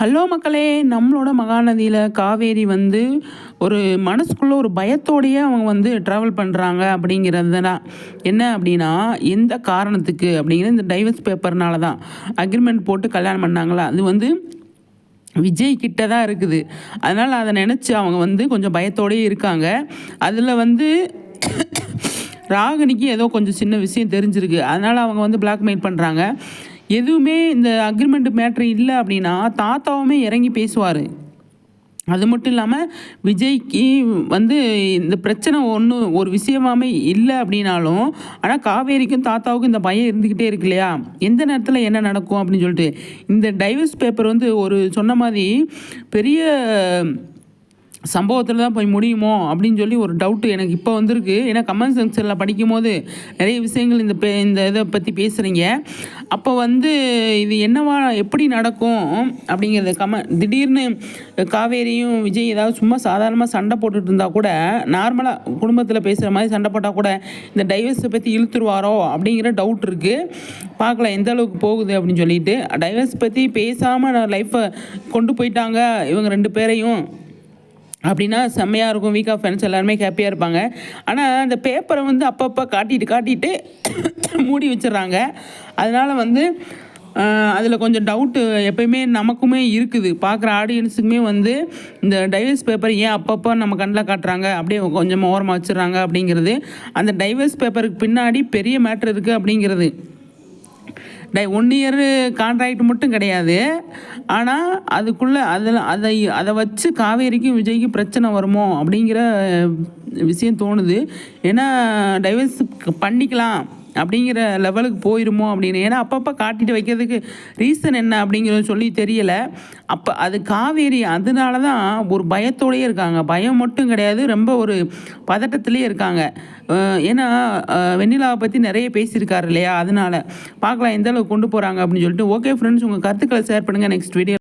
Hello மக்களே நம்மளோட மகாநதியில் காவேரி வந்து ஒரு மனசுக்குள்ளே ஒரு பயத்தோடையே அவங்க வந்து ட்ராவல் பண்ணுறாங்க அப்படிங்கிறது தான் என்ன அப்படின்னா எந்த காரணத்துக்கு அப்படிங்கிற இந்த டைவர்ஸ் பேப்பர்னால தான் அக்ரிமெண்ட் போட்டு கல்யாணம் பண்ணாங்களா? அது வந்து விஜய் கிட்ட தான் இருக்குது. அதனால் அதை நினச்சி அவங்க வந்து கொஞ்சம் பயத்தோடையே இருக்காங்க. அதில் வந்து ராகினிக்கு ஏதோ கொஞ்சம் சின்ன விஷயம் தெரிஞ்சிருக்கு. அதனால் அவங்க வந்து பிளாக்மெயில் பண்ணுறாங்க எதுவுமே இந்த அக்ரிமெண்ட் மேட்ரு இல்லை அப்படின்னா தாத்தாவுமே இறங்கி பேசுவார். அது மட்டும் இல்லாமல் விஜய்க்கு வந்து இந்த பிரச்சனை ஒன்று ஒரு விஷயமாமே இல்லை அப்படின்னாலும் ஆனால் காவேரிக்கும் தாத்தாவுக்கும் இந்த பயம் இருந்துக்கிட்டே இருக்கு இல்லையா? எந்த நேரத்தில் என்ன நடக்கும் அப்படின்னு சொல்லிட்டு. இந்த டைவர்ஸ் பேப்பர் வந்து ஒரு சொன்ன மாதிரி பெரிய சம்பவத்தில் தான் போய் முடியுமோ அப்படின்னு சொல்லி ஒரு டவுட்டு எனக்கு இப்போ வந்திருக்கு. ஏன்னா கமெண்ட் செக்ஷனில் படிக்கும் போது நிறைய விஷயங்கள் இந்த பே இந்த இதை பற்றி பேசுகிறீங்க அப்போ வந்து இது என்னவா எப்படி நடக்கும் அப்படிங்கிறது கம திடீர்னு காவேரியும் விஜய் ஏதாவது சும்மா சாதாரணமாக சண்டை போட்டுட்டு இருந்தால் கூட நார்மலாக குடும்பத்தில் பேசுகிற மாதிரி சண்டை போட்டால் கூட இந்த டைவர்ஸை பற்றி இழுத்துருவாரோ அப்படிங்கிற டவுட் இருக்குது பார்க்கலாம் எந்த அளவுக்கு போகுது அப்படின்னு சொல்லிட்டு. டைவர்ஸ் பற்றி பேசாமல் லைஃப்பை கொண்டு போயிட்டாங்க இவங்க ரெண்டு பேரையும். அப்படின்னா செம்மையாக இருக்கும். வீக் ஆஃப் ஃப்ரெண்ட்ஸ் எல்லாருமே ஹாப்பியாக இருப்பாங்க. ஆனால் அந்த பேப்பரை வந்து அப்பப்போ காட்டிட்டு காட்டிட்டு மூடி வச்சிடுறாங்க. அதனால் வந்து அதில் கொஞ்சம் டவுட்டு எப்பயுமே நமக்குமே இருக்குது. பார்க்குற ஆடியன்ஸுக்குமே வந்து இந்த டைவர்ஸ் பேப்பர் ஏன் அப்பப்போ நம்ம கண்ணில் காட்டுறாங்க? அப்படியே கொஞ்சம் ஓரமாக வச்சிடுறாங்க அப்படிங்கிறது. அந்த டைவர்ஸ் பேப்பருக்கு பின்னாடி பெரிய மேட்ரு இருக்குது அப்படிங்கிறது. டை ஒன் இயர் கான்ட்ராக்ட் மட்டும் கிடையாது. ஆனால் அதுக்குள்ளே அதில் அதை அதை வச்சு காவேரிக்கும் விஜய்க்கும் பிரச்சனை வருமோ அப்படிங்கிற விஷயம் தோணுது. ஏன்னா டைவர்ஸ் பண்ணிக்கலாம். அப்படிங்கிற லெவலுக்கு போயிருமோ அப்படின்னு. ஏன்னா அப்பப்போ காட்டிட்டு வைக்கிறதுக்கு ரீசன் என்ன அப்படிங்கிறது சொல்லி தெரியலை. அப்போ அது காவேரி அதனால தான் ஒரு பயத்தோடையே இருக்காங்க. பயம் மட்டும் கிடையாது ரொம்ப ஒரு பதட்டத்திலே இருக்காங்க. ஏன்னா வெண்ணிலாவை பற்றி நிறைய பேசியிருக்காரு இல்லையா? அதனால் பார்க்கலாம் எந்த அளவுக்கு கொண்டு போகிறாங்க அப்படின்னு சொல்லிட்டு. ஓகே ஃப்ரெண்ட்ஸ் உங்கள் கருத்துக்களை ஷேர் பண்ணுங்கள் நெக்ஸ்ட் வீடியோ